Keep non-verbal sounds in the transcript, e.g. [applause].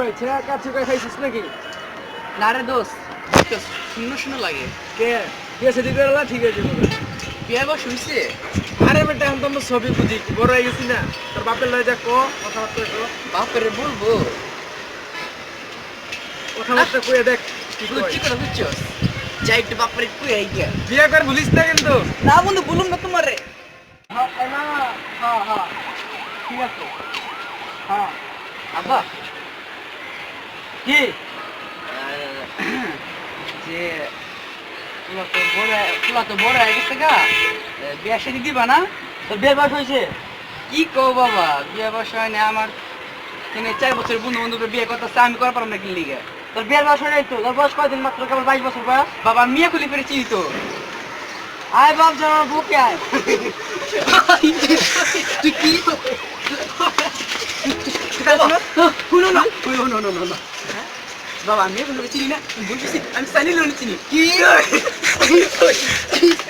ভাই ছেঁড়া কাছে করে খাইছিস নাকি? না রে দোস্ত শূন্য শূন্য লাগে। কে? বিয়ে শাদি করে লা, ঠিক আছে। বলে। বিয়ে বয়স হইছে? আরে বেটা এখন তো আমরা ছবি বুঝি বড় হয়ে গেছি না? তোর বাপের লয়ে যা ক? কথাবার্তা কো বাপের বলব? কথাবার্তা কয়ে দেখ কি তুই করে বুঝছস? যাই একটু বাপের একটু এই গিয়া। বিয়ে কর ভুলিস না কিন্তু। না বন্ধু বলুন না তোমার। রে হ্যাঁ হ্যাঁ ঠিক আছে। হ্যাঁ। আব্বা কি? যে তোলা তো বড় তো হয়ে গেছে গা। বিয়া শাদি দিবা না? তোর বিয়ের বয়স হয়েছে? কি কো বাবা বিয়ে বয়স হয় না আমার। তিনি চার বছর বন্ধু বন্ধু বিয়ে করতেছে আমি করা পারলাম না কিনলি গে তোর বিয়ের বয়স হয় তো? তোর বয়স কয়দিন মাত্র? কেবল বাইশ বছর বয়স? বাবা মিয়া খুলি ফেলেছি তো। আয় বাপ যেন বুকে আয়। [laughs] [laughs] তুই কি শুনো না শুনো না না না বাবা আমি বলে চিনি না বলতেছি আমি সানি লোন চিনি কি শুট শেষ